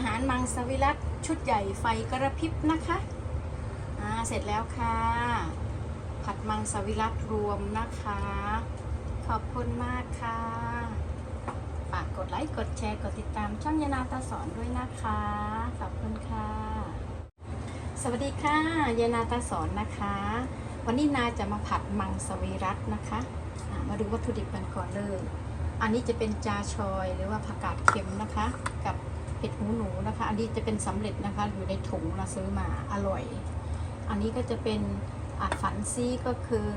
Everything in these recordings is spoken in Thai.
อาหารมังสวิรัตชุดใหญ่ไฟกระพริบนะคะอ่าเสร็จแล้วค่ะ ผัดมังสวิรัตรวมนะคะ ขอบคุณมากค่ะฝากกดไลค์ กดแชร์ กดติดตามช่องยานาตาสอนด้วยนะคะ ขอบคุณค่ะ สวัสดีค่ะยานาตาสอนนะคะ วันนี้นาจะมาผัดมังสวิรัตนะคะ มาดูวัตถุดิบกันก่อนเลย อันนี้จะเป็นจาชอยหรือว่าผักกาดเค็มนะคะ กับ เห็ดหูหนูนะคะ อันนี้จะเป็นสำเร็จนะคะ อยู่ในถุงเราซื้อมาอร่อย อันนี้ก็จะเป็นอาดฝันซีก็คือ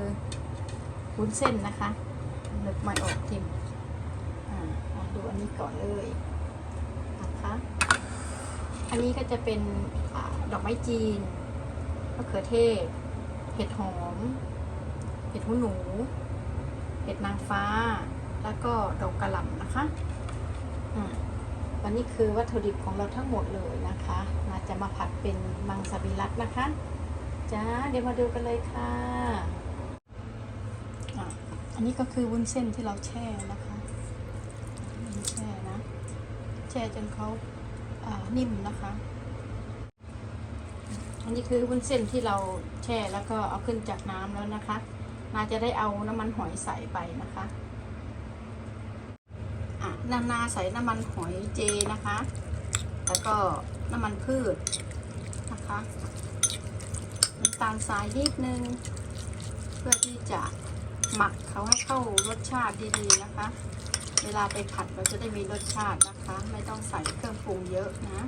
วุ้นเส้นนะคะนึกไม่ออกทิมอ่าดูอันนี้ก่อนเลยนะคะ อันนี้ก็จะเป็นอดอกไม้จีนมะเขือเทศ เห็ดหอม เห็ดหูหนู เห็ดนางฟ้า แล้วก็ดอกกระหล่ำนะคะ อืม วันนี้คือวัตถุดิบของเราทั้งหมดเลยนะคะเราจะมาผัดเป็นมังสวิรัตนะคะจ้าเดี๋ยวมาดูกันเลยค่ะอ,ะอันนี้ก็คือวุ้นเส้นที่เราแช่นะคะแช่นะแช่จนเขาอ่านิ่มนะคะ อันนี้คือวุ้นเส้นที่เราแช่แล้วก็เอาขึ้นจากน้ำแล้วนะคะนาจะได้เอาน้ำมันหอยใส่ไปนะคะ นานาใส่น้ำมันหอยเจนะคะ แล้วก็น้ำมันพืชนะคะน้ำตาลทรายนิดนึง เพื่อที่จะหมักเขาให้เข้ารสชาติดีๆนะคะ เวลาไปผัดเราจะได้มีรสชาตินะคะ ไม่ต้องใส่เครื่องปรุงเยอะนะ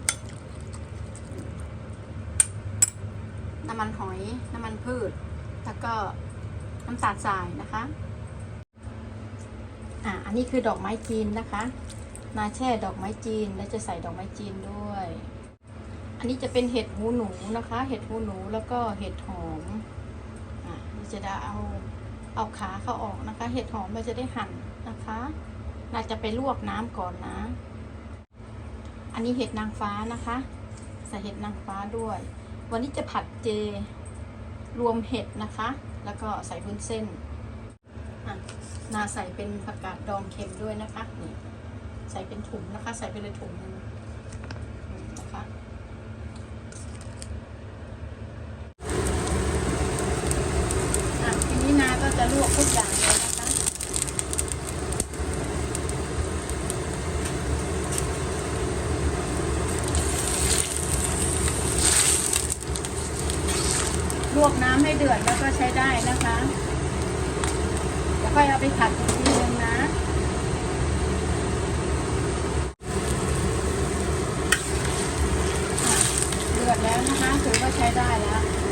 น้ำมันหอย น้ำมันพืช แล้วก็น้ำตาลทรายนะคะ อะอันนี้คือดอกไม้จีนนะคะ มาแช่ดอกไม้จีนแล้วจะใส่ดอกไม้จีนด้วย อันนี้จะเป็นเห็ดหูหนูนะคะ เห็ดหูหนูแล้วก็เห็ดหอมอะจะได้เอาเอาขาเขาออกนะคะ เห็ดหอมเราจะได้หั่นนะคะเราจะไปลวกน้ำก่อนนะ อันนี้เห็ดนางฟ้านะคะใส่เห็ดนางฟ้าด้วย วันนี้จะผัดเจรวมเห็ดนะคะ แล้วก็ใส่วุ้นเส้น นาใส่เป็นผักกาดดองเค็มด้วยนะคะนี่ใส่เป็นถุงนะคะ ใส่ไปเลยถุงนึงนะคะทีนี้นาก็จะลวกทุกอย่างเลยนะคะลวกน้ำให้เดือดแล้วก็ใช้ได้นะคะ ค่อยเอาไปผัดอีกทีนึงนะอะเดือดแล้วนะคะ ถือว่าใช้ได้แล้ว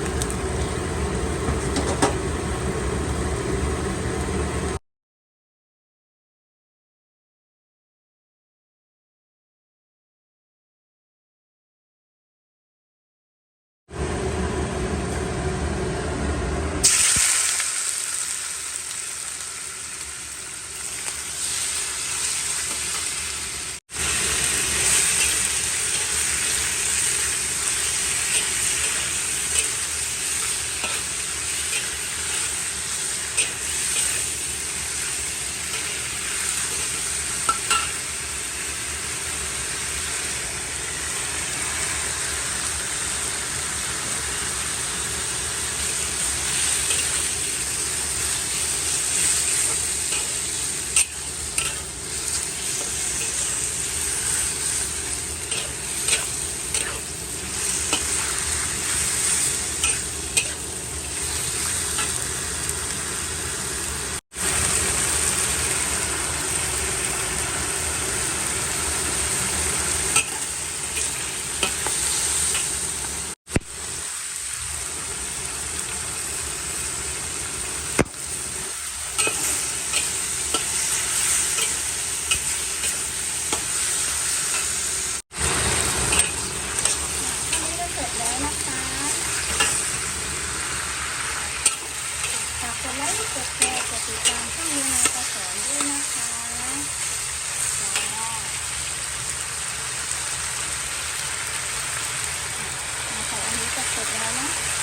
ร์กดติดตามช่องยูนากระสอนด้วยนะคะมาใส่อันนี้ก็เสร็จแล้วนะ